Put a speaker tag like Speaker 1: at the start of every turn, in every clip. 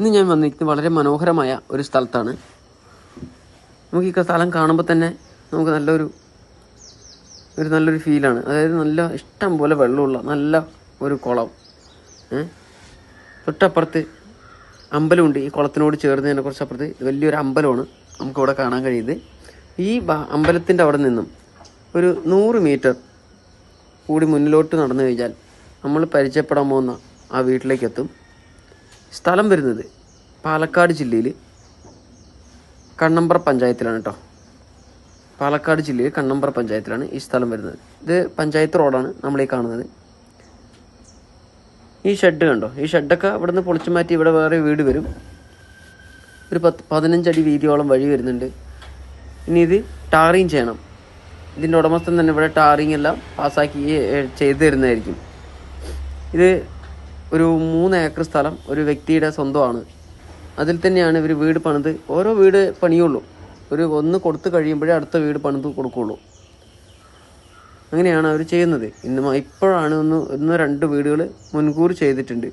Speaker 1: ഇന്ന് ഞാൻ വന്നിരിക്കുന്നത് വളരെ മനോഹരമായ ഒരു സ്ഥലത്താണ്. നമുക്ക് ഈ സ്ഥലം കാണുമ്പോൾ തന്നെ നമുക്ക് നല്ലൊരു ഒരു നല്ലൊരു ഫീലാണ് അതായത് നല്ല ഇഷ്ടം പോലെ വെള്ളമുള്ള നല്ല ഒരു കുളം? തൊട്ടപ്പുറത്ത് അമ്പലമുണ്ട്. ഈ കുളത്തിനോട് ചേർന്നതിനെ തന്നെ കുറച്ചപ്പുറത്ത് വലിയൊരു അമ്പലമാണ് നമുക്കിവിടെ കാണാൻ കഴിയുന്നത്. ഈ അമ്പലത്തിന്റെ അവിടെ നിന്നും ഒരു നൂറ് മീറ്റർ കൂടി മുന്നിലോട്ട് നടന്നു കഴിഞ്ഞാൽ നമ്മൾ പരിചയപ്പെടാൻ പോകുന്ന ആ വീട്ടിലേക്ക് എത്തും. സ്ഥലം വരുന്നത് പാലക്കാട് ജില്ലയിൽ കണ്ണമ്പ്ര പഞ്ചായത്തിലാണ് കേട്ടോ പാലക്കാട് ജില്ലയിൽ കണ്ണമ്പ്ര പഞ്ചായത്തിലാണ് ഈ സ്ഥലം വരുന്നത്. ഇത് പഞ്ചായത്ത് റോഡാണ് നമ്മൾ ഈ കാണുന്നത്. ഈ ഷെഡ് കണ്ടോ? ഈ ഷെഡൊക്കെ ഇവിടെ നിന്ന് പൊളിച്ചു മാറ്റി ഇവിടെ വേറെ വീട് വരും. ഒരു പത്ത് പതിനഞ്ചടി വീതിയോളം വഴി വരുന്നുണ്ട്. ഇനി ഇത് ടാറിങ് ചെയ്യണം. ഇതിന്റെ ഉടമസ്ഥൻ തന്നെ ഇവിടെ ടാറിങ് എല്ലാം പാസ്സാക്കി ചെയ്തു തരുന്നതായിരിക്കും. ഇത് ഒരു മൂന്ന് ഏക്കർ സ്ഥലം ഒരു വ്യക്തിയുടെ സ്വന്തമാണ്. അതിൽ തന്നെയാണ് ഇവർ വീട് പണിത്. ഓരോ വീട് പണിയുള്ളൂ. ഒരു ഒന്ന് കൊടുത്തു കഴിയുമ്പോഴേ അടുത്ത വീട് പണിത് കൊടുക്കുകയുള്ളൂ അങ്ങനെയാണ് അവർ ചെയ്യുന്നത്. ഇന്ന് ഇപ്പോഴാണ് ഒന്ന് ഒന്ന് രണ്ട് വീടുകൾ മുൻകൂർ ചെയ്തിട്ടുണ്ട്.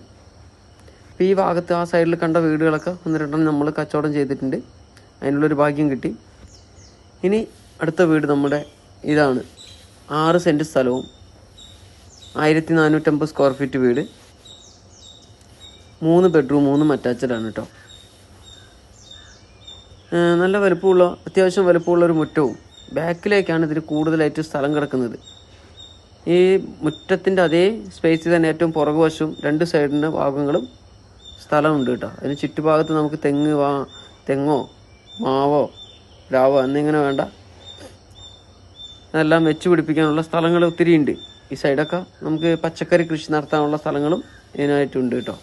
Speaker 1: അപ്പോൾ ഈ ഭാഗത്ത് ആ സൈഡിൽ കണ്ട വീടുകളൊക്കെ ഒന്ന് രണ്ടെണ്ണം നമ്മൾ കച്ചവടം ചെയ്തിട്ടുണ്ട്. അതിനുള്ളൊരു ഭാഗ്യം കിട്ടി. ഇനി അടുത്ത വീട് നമ്മുടെ ഇതാണ്. ആറ് സെന്റ് സ്ഥലവും ആയിരത്തി നാനൂറ്റമ്പത് സ്ക്വയർ ഫീറ്റ് വീട്. മൂന്ന് ബെഡ്റൂം മൂന്നും അറ്റാച്ച്ഡ് ആണ് കേട്ടോ നല്ല വലുപ്പമുള്ള അത്യാവശ്യം വലുപ്പമുള്ള ഒരു മുറ്റവും ബാക്കിലേക്കാണ് ഇതിന് കൂടുതലായിട്ട് സ്ഥലം കിടക്കുന്നത്. ഈ മുറ്റത്തിന്റെ അതേ സ്പേസിൽ തന്നെ ഏറ്റവും പുറകുവശവും രണ്ട് സൈഡിന്റെ ഭാഗങ്ങളും സ്ഥലമുണ്ട് കേട്ടോ അതിന് ചുറ്റുഭാഗത്ത് നമുക്ക് തെങ്ങ് വാ തെങ്ങോ മാവോ രാവോ എന്നിങ്ങനെ വേണ്ട. അതെല്ലാം വെച്ച് പിടിപ്പിക്കാനുള്ള സ്ഥലങ്ങൾ ഒത്തിരി ഉണ്ട്. ഈ സൈഡൊക്കെ നമുക്ക് പച്ചക്കറി കൃഷി നടത്താനുള്ള സ്ഥലങ്ങളും ഇതിനായിട്ടുണ്ട് കേട്ടോ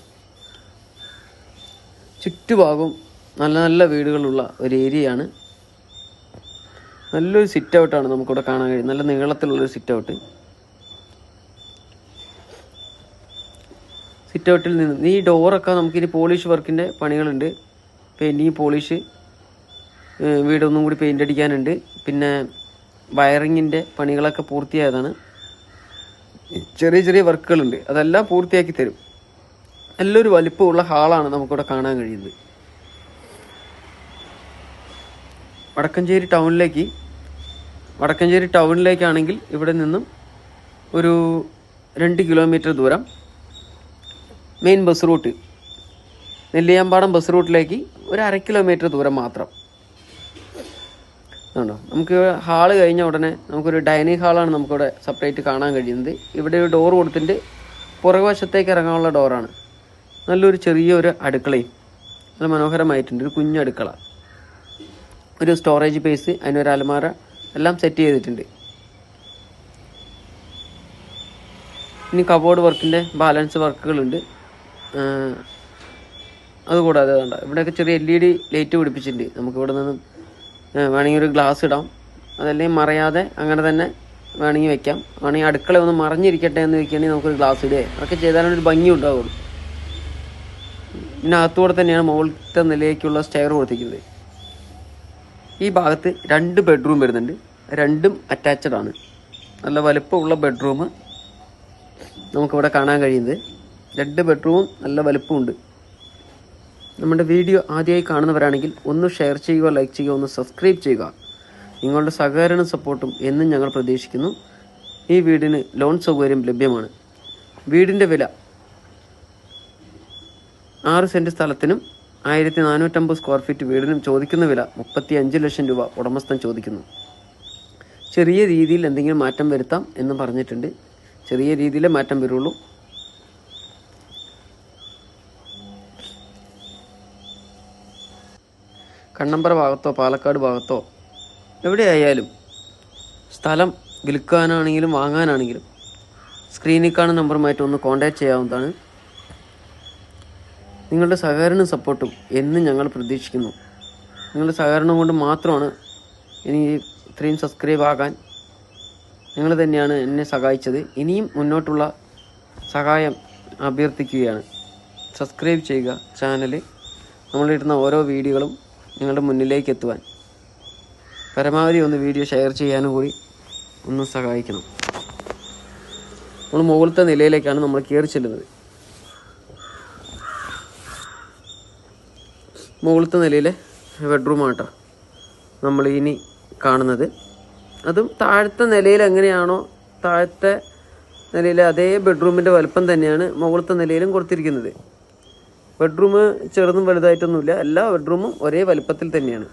Speaker 1: ചുറ്റുഭാഗവും നല്ല നല്ല വീടുകളുള്ള ഒരു ഏരിയയാണ്. നല്ലൊരു സിറ്റ് ഔട്ടാണ് നമുക്കിവിടെ കാണാൻ കഴിയും നല്ല നീളത്തിലുള്ളൊരു സിറ്റ് ഔട്ട് സിറ്റ് ഔട്ടിൽ നിന്ന് ഈ ഡോറൊക്കെ നമുക്കിനി പോളിഷ് വർക്കിന്റെ പണികളുണ്ട്. പെയിന്റിങ് പോളിഷ് വീടൊന്നും കൂടി പെയിന്റ് അടിക്കാനുണ്ട്. പിന്നെ വയറിങ്ങിന്റെ പണികളൊക്കെ പൂർത്തിയായതാണ്. ചെറിയ ചെറിയ വർക്കുകളുണ്ട്. അതെല്ലാം പൂർത്തിയാക്കി തരും. നല്ലൊരു വലിപ്പമുള്ള ഹാളാണ് നമുക്കിവിടെ കാണാൻ കഴിയുന്നത്. വടക്കഞ്ചേരി ടൗണിലേക്ക് വടക്കഞ്ചേരി ടൗണിലേക്കാണെങ്കിൽ ഇവിടെ നിന്നും ഒരു രണ്ട് കിലോമീറ്റർ ദൂരം main bus route Nelliyampadam bus റൂട്ടിലേക്ക് ഒരു അര കിലോമീറ്റർ ദൂരം മാത്രം. ണ്ടോ നമുക്ക് ഹാൾ കഴിഞ്ഞ ഉടനെ നമുക്കൊരു ഡൈനിങ് ഹാളാണ് നമുക്കിവിടെ സെപ്പറേറ്റ് കാണാൻ കഴിയുന്നത്. ഇവിടെ ഒരു ഡോർ കൊടുത്തിട്ട് പുറകുവശത്തേക്ക് ഇറങ്ങാനുള്ള ഡോറാണ് നല്ലൊരു ചെറിയൊരു അടുക്കളയും നല്ല മനോഹരമായിട്ടുണ്ട്. ഒരു കുഞ്ഞു അടുക്കള. ഒരു സ്റ്റോറേജ് പേസ് അതിനൊരു അലമാര എല്ലാം സെറ്റ് ചെയ്തിട്ടുണ്ട്. ഇനി കബോർഡ് വർക്കിന്റെ ബാലൻസ് വർക്കുകളുണ്ട് അതുകൂടാതെ വേണ്ട. ഇവിടെയൊക്കെ ചെറിയ എൽ ഇ ഡി ലൈറ്റ് പിടിപ്പിച്ചിട്ടുണ്ട്. നമുക്ക് ഇവിടെ നിന്നും വേണമെങ്കിൽ ഒരു ഗ്ലാസ് ഇടാം. അതല്ലെങ്കിൽ മറയാതെ അങ്ങനെ തന്നെ വേണമെങ്കിൽ വെക്കാം. വേണമെങ്കിൽ അടുക്കള ഒന്ന് മറിഞ്ഞിരിക്കട്ടെ എന്ന് വെക്കുകയാണെങ്കിൽ നമുക്കൊരു ഗ്ലാസ് ഇടുകയോ അതൊക്കെ ചെയ്താലാണ് ഒരു ഭംഗി ഉണ്ടാവുള്ളൂ പിന്നെ അകത്തൂടെ തന്നെയാണ് മുകളിലത്തെ നിലയിലേക്കുള്ള സ്റ്റെയർ കൊടുത്തിരിക്കുന്നത്. ഈ ഭാഗത്ത് രണ്ട് ബെഡ്റൂം വരുന്നുണ്ട്. രണ്ടും അറ്റാച്ച്ഡ് ആണ്. നല്ല വലുപ്പമുള്ള ബെഡ്റൂം നമുക്കിവിടെ കാണാൻ കഴിയുന്നത്. രണ്ട് ബെഡ്റൂമും നല്ല വലുപ്പമുണ്ട്. നമ്മുടെ വീഡിയോ ആദ്യമായി കാണുന്നവരാണെങ്കിൽ ഒന്ന് ഷെയർ ചെയ്യുക ലൈക്ക് ചെയ്യുക ഒന്ന് സബ്സ്ക്രൈബ് ചെയ്യുക. നിങ്ങളുടെ സഹകരണ സപ്പോർട്ടും എന്നും ഞങ്ങൾ പ്രതീക്ഷിക്കുന്നു. ഈ വീടിന് ലോൺ സൗകര്യം ലഭ്യമാണ്. വീടിന്റെ വില ആറ് സെന്റ് സ്ഥലത്തിനും ആയിരത്തി നാനൂറ്റമ്പത് സ്ക്വയർ ഫീറ്റ് വീടിനും ചോദിക്കുന്ന വില മുപ്പത്തി അഞ്ച് ലക്ഷം രൂപ ഉടമസ്ഥൻ ചോദിക്കുന്നു. ചെറിയ രീതിയിൽ എന്തെങ്കിലും മാറ്റം വരുത്താം എന്ന് പറഞ്ഞിട്ടുണ്ട്. ചെറിയ രീതിയിലേ മാറ്റം വരുള്ളൂ. കണ്ണമ്പറ ഭാഗത്തോ പാലക്കാട് ഭാഗത്തോ എവിടെയായാലും സ്ഥലം വിൽക്കാനാണെങ്കിലും വാങ്ങാനാണെങ്കിലും സ്ക്രീനിൽ കാണുന്ന നമ്പറുമായിട്ട് ഒന്ന് കോൺടാക്ട് ചെയ്യാവുന്നതാണ്. നിങ്ങളുടെ സഹകരണവും സപ്പോർട്ടും എന്നും ഞങ്ങൾ പ്രതീക്ഷിക്കുന്നു. നിങ്ങളുടെ സഹകരണം കൊണ്ട് മാത്രമാണ് ഇനി ഇത്രയും സബ്സ്ക്രൈബ് ആകാൻ നിങ്ങൾ തന്നെയാണ് എന്നെ സഹായിച്ചത്. ഇനിയും മുന്നോട്ടുള്ള സഹായം അഭ്യർത്ഥിക്കുകയാണ്. സബ്സ്ക്രൈബ് ചെയ്യുക ചാനൽ നമ്മളിടുന്ന ഓരോ വീഡിയോകളും നിങ്ങളുടെ മുന്നിലേക്ക് എത്തുവാൻ. പരമാവധി ഒന്ന് വീഡിയോ ഷെയർ ചെയ്യാനും കൂടി ഒന്ന് സഹായിക്കണം. നമ്മൾ മുകളിലത്തെ നിലയിലേക്കാണ് നമ്മൾ കയറി ചെല്ലുന്നത്. മുകളിലത്തെ നിലയിലെ ബെഡ്റൂമാണ് നമ്മൾ ഇനി കാണുന്നത്. അതും താഴത്തെ നിലയിൽ എങ്ങനെയാണോ താഴത്തെ നിലയിൽ അതേ ബെഡ്റൂമിന്റെ വലുപ്പം തന്നെയാണ് മുകളിലത്തെ നിലയിലും കൊടുത്തിരിക്കുന്നത്. ബെഡ്റൂം ചെറുതും വലുതായിട്ടൊന്നുമില്ല. എല്ലാ ബെഡ്റൂമും ഒരേ വലുപ്പത്തിൽ തന്നെയാണ്.